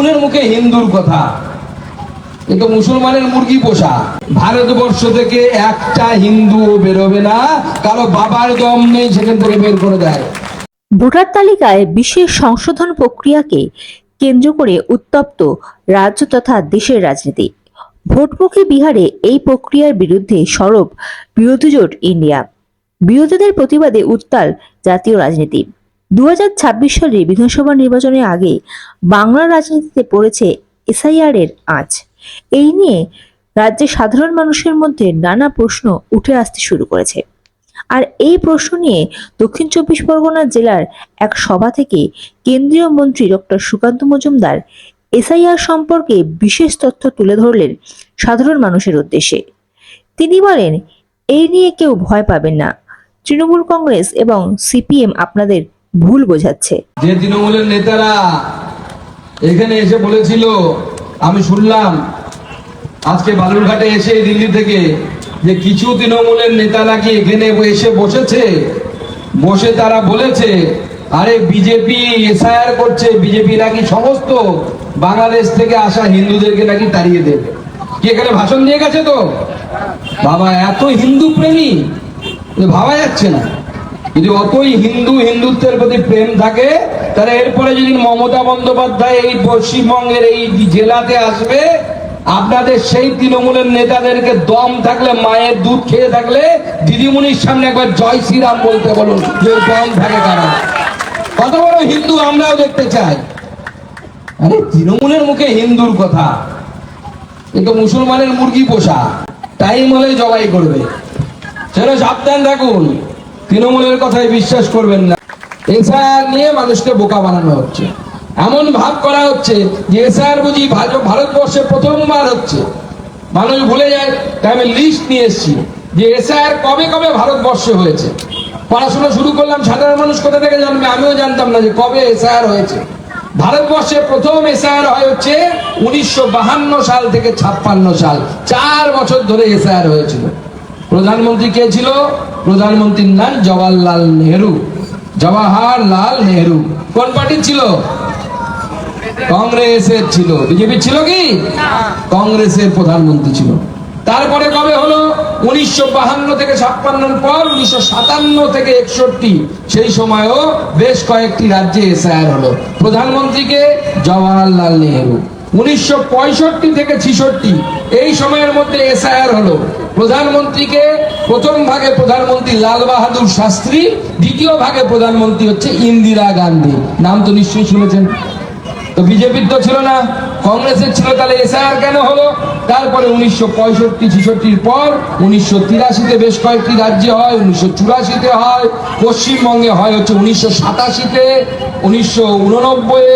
তৃণমূলের মুখে হিন্দুর কথা। এ তো মুসলমানের মুরগি পোষা। ভারতবর্ষ থেকে একটা হিন্দু বেরোবে না, কারও বাবার দম নেই, সেখান থেকে বের করে দেয়। ভোটার তালিকায় বিশেষ সংশোধন প্রক্রিয়াকে কেন্দ্র করে উত্তপ্ত রাজ্য তথা দেশের রাজনীতি। ভোটমুখী বিহারে এই প্রক্রিয়ার বিরুদ্ধে সরব বিরোধী জোট ইন্ডিয়া। বিরোধীদের প্রতিবাদে উত্তাল জাতীয় রাজনীতি। দু সালের বিধানসভা নির্বাচনের আগে বাংলার রাজনীতিতে পড়েছে এসআইআর এর আঁচ। এই নিয়ে রাজ্যের সাধারণ মানুষের মধ্যে নানা প্রশ্ন উঠে আসতে শুরু করেছে। আর এই প্রশ্ন নিয়ে দক্ষিণ চব্বিশ পরগনা জেলার এক সভা থেকে কেন্দ্রীয় মন্ত্রী ডক্টর সুকান্ত মজুমদার এসআইআর সম্পর্কে বিশেষ তথ্য তুলে ধরলেন সাধারণ মানুষের উদ্দেশ্যে। তিনি বলেন, এই নিয়ে কেউ ভয় পাবেন না। তৃণমূল কংগ্রেস এবং সিপিএম আপনাদের ভুল বোঝাচ্ছে। যে তৃণমূলের নেতারা এখানে এসে বলেছিল, আমি শুনলাম, আজকে বালুরঘাটে এসে দিল্লি থেকে যে কিছু তৃণমূলের নেতা নাকি এখানে এসে বসেছে, বসে তারা বলেছে, আরে বিজেপি এসআইআর করছে, বিজেপি নাকি সমস্ত বাংলাদেশ থেকে আসা হিন্দুদেরকে নাকি তাড়িয়ে দেবে। কি এখানে ভাষণ দিয়ে গেছে তো? বাবা, এত হিন্দু প্রেমী ভাবা যাচ্ছে না। যদি অতই হিন্দু হিন্দুত্বের প্রতি প্রেম থাকে, তাহলে এরপরে যদি মমতা বন্দ্যোপাধ্যায় এই পশ্চিমবঙ্গের এই জেলাতে আসবে, আপনাদের সেই তৃণমূলের নেতাদেরকে দম থাকলে, মায়ের দুধ খেয়ে থাকলে, দিদিমণির সামনে একবার জয় শ্রীরাম বলতে বলুন যে দম থাকে কারা। কত বড় হিন্দু আমরাও দেখতে চাই। আরে, তৃণমূলের মুখে হিন্দুর কথা। এ তো মুসলমানের মুরগি পোষা, টাইম হলে জবাই করবে। সেটা সাবধান থাকুন। তৃণমূলের কথায় বিশ্বাস করবেন না। এসআর নিয়ে মানুষকে বোকা বানানো হচ্ছে। এমন ভাব করা হচ্ছে যে এসআর বুঝি ভারতবর্ষে প্রথমবার হচ্ছে। মানুষ ভুলে যায়, তাই আমি লিস্ট নিয়ে এসেছি যে এসআর কবে কবে ভারতবর্ষে হয়েছে। পড়াশোনা শুরু করলাম, সাধারণ মানুষ কোথা থেকে জানবে? আমিও জানতাম না যে কবে এসআর হয়েছে। ভারতবর্ষে প্রথম এসআর হয় হচ্ছে উনিশশো সাল থেকে ছাপ্পান্ন সাল। চার বছর ধরে এসআর হয়েছিল। প্রধানমন্ত্রী কে ছিল? প্রধানমন্ত্রীর নাম জওয়াহরলাল নেহরু। জওয়াহরলাল নেহরু। কোন পার্টির ছিল? কংগ্রেসের ছিল। বিজেপি ছিল কি? কংগ্রেসের প্রধানমন্ত্রী ছিল। তারপরে কবে হলো? উনিশশো বাহান্ন থেকে ছাপ্পান্নর পর উনিশশো সাতান্ন থেকে একষট্টি। সেই সময়ও বেশ কয়েকটি রাজ্যে এসআইআর হলো। প্রধানমন্ত্রীকে জওয়াহরলাল নেহরু। উনিশশো পঁয়ষট্টি থেকে ছিষট্টি। এই সময়ের মধ্যে এসআইআর হলো। প্রধানমন্ত্রীকে প্রথম ভাগে প্রধানমন্ত্রী লাল বাহাদুর শাস্ত্রী, দ্বিতীয় ভাগে প্রধানমন্ত্রী হচ্ছে ইন্দিরা গান্ধী। নাম তো নিশ্চয়ই শুনেছেন। তো বিজেপির তো ছিল না, কংগ্রেসের ছিল, তাহলে এসআইআর কেন হলো? তারপরে উনিশশো পঁয়ষট্টি, ছিষট্টির পর উনিশশো তিরাশিতে বেশ কয়েকটি রাজ্যে হয়, উনিশশো চুরাশিতে হয়, পশ্চিমবঙ্গে হয় হচ্ছে উনিশশো সাতাশিতে, উনিশশো উননব্বই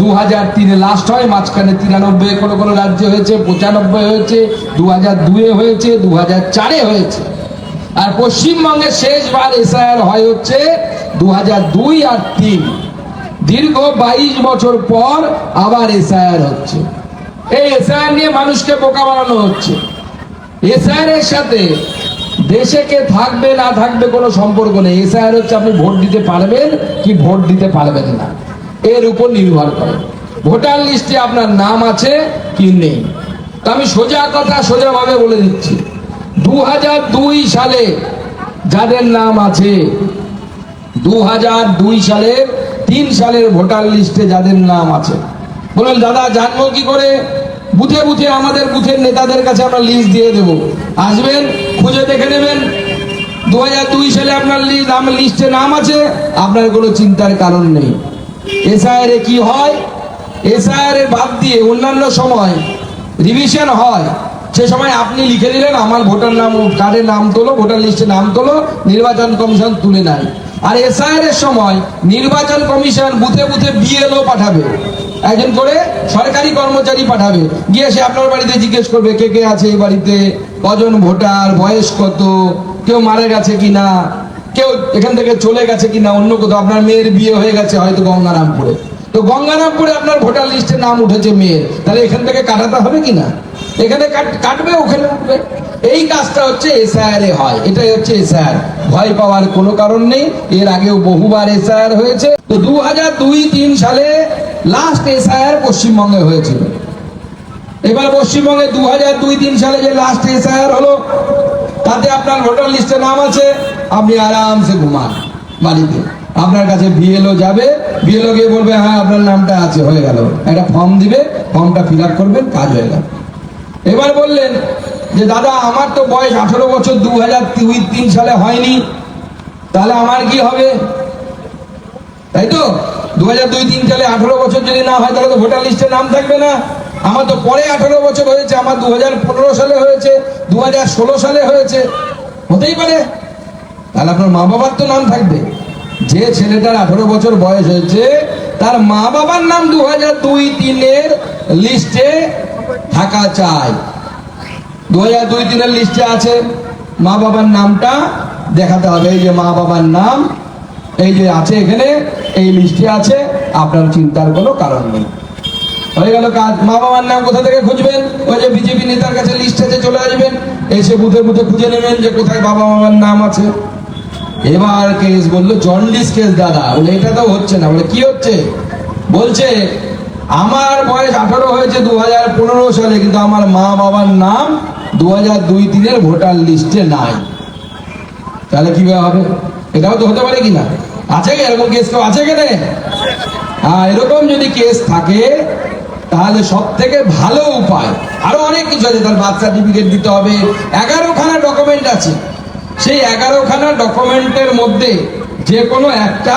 দু হাজার তিনে লাস্ট হয়, মাঝখানে তিরানব্বই কোনো কোনো রাজ্যে হয়েছে পঁচানব্বই হয়েছে দু হাজার দুয়ে হয়েছে দু হাজার চারে হয়েছে। আর পশ্চিমবঙ্গে শেষবার এসআইআর হয় হচ্ছে দু হাজার দুই আর তিন। দীর্ঘ বাইশ বছর পর আবার এসআইআর হচ্ছে। এই এসআইআর নিয়ে মানুষকে বোকা বানানো হচ্ছে। এসআইআর এর সাথে দেশে কে থাকবে, না থাকবে কোনো সম্পর্ক নেই। এসআইআর হচ্ছে আপনি ভোট দিতে পারবেন কি ভোট দিতে পারবেন না। এর উপর নির্ভর করে। ভোটার লিস্টে আপনার নাম আছে কি নেই। তা আমি সোজা কথা সোজাভাবে বলে দিচ্ছি। দু দুই সালে যাদের নাম আছে দু সালের তিন সালের ভোটার লিস্টে যাদের নাম আছে। বললেন দাদা, জানব কি করে? বুথে বুথে আমাদের বুথের নেতাদের কাছে আমরা লিস্ট দিয়ে দেব। আসবেন, খুঁজে দেখে নেবেন। দু দুই সালে আপনার লিস্ট নাম লিস্টে নাম আছে, আপনার কোনো চিন্তার কারণ নেই। এসআইআর কি হয়? এসআইআর বাদ দিয়ে অন্যান্য সময় রিভিশন হয়। সে সময় আপনি লিখে দিলেন, আমার ভোটার নাম কার্ডের নাম তোলো, ভোটার লিস্টে নাম তোলো, নির্বাচন কমিশন তুলে নেয়। আর এসআইআর এর সময় নির্বাচন কমিশন বুথে বুথে বিএলও পাঠাবে। একজন করে সরকারি কর্মচারী পাঠাবে। গিয়ে সে আপনার বাড়িতে জিজ্ঞেস করবে, কে কে আছে এই বাড়িতে? কজন ভোটার? বয়স কত? কেউ মারা গেছে কিনা? কেউ এখান থেকে চলে গেছে কিনা? অন্য কোথাও? আপনার মেয়ের বিয়ে হয়ে গেছে, হয়তো গঙ্গারামপুরে। তো গঙ্গারামপুরে আপনার ভোটার লিস্টে নাম উঠেছে মেয়ের। তাহলে এখান থেকে কাটাতে হবে কিনা এখানে কাট- কাটবে, ওখানে উঠবে। এই কাজটা হচ্ছে এসআইআর হয়। এটাই হচ্ছে এসআইআর। ভয় পাওয়ার কোনো কারণ নেই। এর আগেও বহুবার এসআইআর হয়েছে। তো দু হাজার দুই তিন সালে লাস্ট এসআইআর পশ্চিমবঙ্গে হয়েছিল। এবার পশ্চিমবঙ্গে দু হাজার দুই তিন সালে যে লাস্ট এসআইআর হলো, তাতে আপনার ভোটার লিস্টে নাম আছে। আপনি আরামসে ঘুমান বাড়িতে। আপনার কাছে বিএলও যাবে বিএলও গিয়ে বলবে হ্যাঁ আপনার নামটা আছে, হয়ে গেল। একটা ফর্ম দিবে ফর্মটা ফিল আপ করবেন, কাজ হয়ে গেল। এবার বললেন যে, দাদা, আমার তো বয়স আঠারো বছর দু হাজার তিন সালে হয়নি। তাহলে আমার কি হবে? তাই তো? দু হাজার দুই, তিন সালে আঠারো বছর যদি না হয়, তাহলে তো ভোটার লিস্টে নাম থাকবে না। আমার তো পরে আঠারো বছর হয়েছে, আমার দু হাজার পনেরো সালে হয়েছে দু হাজার ষোলো সালে হয়েছে। হতেই পারে। তাহলে আপনার মা বাবার তো নাম থাকবে। যে ছেলেটার আঠারো বছর বয়স হয়েছে, তার মা বাবার নাম দু হাজার দুই তিনের লিস্টে থাকা চাই। দু হাজার দুই তিনের লিস্টে আছে, মা বাবার নামটা দেখাতে হবে। এই যে মা বাবার নাম, এই যে আছে এখানে, এই লিস্টে আছে, আপনার চিন্তার কোনো কারণ নেই। হয়ে গেল কাজ। মা বাবার নাম কোথা থেকে খুঁজবেন? ওই যে বিজেপি নেতার কাছে লিস্ট আছে, চলে আসবেন। এসে বুথে বুথে খুঁজে নেবেন যে কোথায় বাবা মামার নাম আছে। এবার কেস বলল, জন্ডিস কেস, দাদা। বলে, এটা তো হচ্ছে না। বলে, কি হচ্ছে? বলছে, আমার বয়স আঠারো হয়েছে দু হাজার পনেরো সালে, কিন্তু আমার মা বাবার নাম দু হাজার দুই তিনের ভোটার লিস্টে নাই। তাহলে কীভাবে হবে? এটাও তো হতে পারে কিনা? আছে কি? এরকম কেস কেউ আছে কেনে হ্যাঁ এরকম যদি কেস থাকে, তাহলে সব থেকে ভালো উপায়, আরও অনেক কিছু আছে, তার বার্থ সার্টিফিকেট দিতে হবে, এগারোখানা ডকুমেন্ট আছে। সেই এগারোখানা ডকুমেন্টের মধ্যে যে কোনো একটা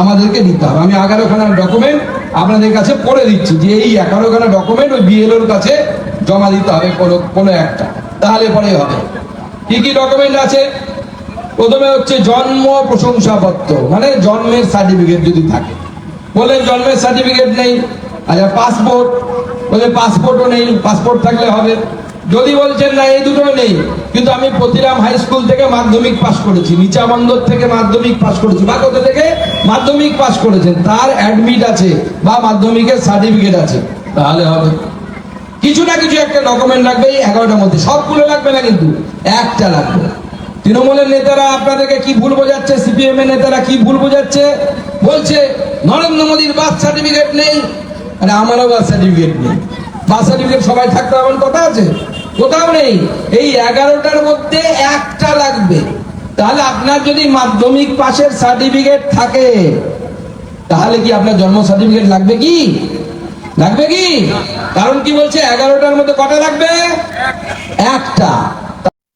আমাদেরকে দিতে হবে। আমি এগারোখানা ডকুমেন্ট আপনাদের কাছে পড়ে দিচ্ছি যে এই এগারোখানা ডকুমেন্ট ওই বিএলওর কাছে জমা দিতে হবে কোনো কোনো একটা। তাহলে পরে হবে। কি কি ডকুমেন্ট আছে? প্রথমে হচ্ছে জন্ম প্রশংসাপত্র মানে জন্মের সার্টিফিকেট যদি থাকে। বললেন জন্মের সার্টিফিকেট নেই আচ্ছা পাসপোর্ট বলে পাসপোর্টও নেই পাসপোর্ট থাকলে হবে। যদি বলছেন না, এই দুটো নেই কিন্তু আমি প্রতিরাম হাই স্কুল থেকে মাধ্যমিক পাস করেছি নিচা বন্দর থেকে মাধ্যমিক পাস করেছি। বা কোথা থেকে? মাধ্যমিক পাস করেছেন। তার অ্যাডমিট আছে বা মাধ্যমিকের সার্টিফিকেট আছে। তাহলে হবে। কিছু না কিছু একটা ডকুমেন্ট লাগবে এই এগারোটার মধ্যে। সবগুলো লাগবে না কিন্তু। একটা লাগবে। তৃণমূলের নেতারা আপনাদেরকে কি ভুল বোঝাচ্ছে? সিপিএম এর নেতারা কি ভুল বোঝাচ্ছে? বলছে, নরেন্দ্র মোদীর বার্থ সার্টিফিকেট নেই। আরে আমারও বার্থ সার্টিফিকেট নেই। বার্থ সার্টিফিকেট সবাই থাকতে এমন কথা আছে? কোথাও নেই। এই এগারোটার মধ্যে একটা লাগবে। তাহলে আপনার যদি মাধ্যমিক পাশের সার্টিফিকেট থাকে, তাহলে কি আপনার জন্ম সার্টিফিকেট লাগবে কি? লাগবে কি? কারণ কি বলছে, এগারোটার মধ্যে কটা লাগবে? একটা।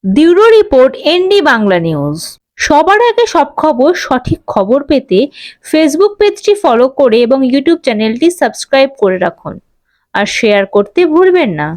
Bureau report ND Bangla news. সবার আগে সব খবর, সঠিক খবর পেতে ফেসবুক পেজটি ফলো করে এবং ইউটিউব চ্যানেলটি সাবস্ক্রাইব করে রাখুন। আর শেয়ার করতে ভুলবেন না।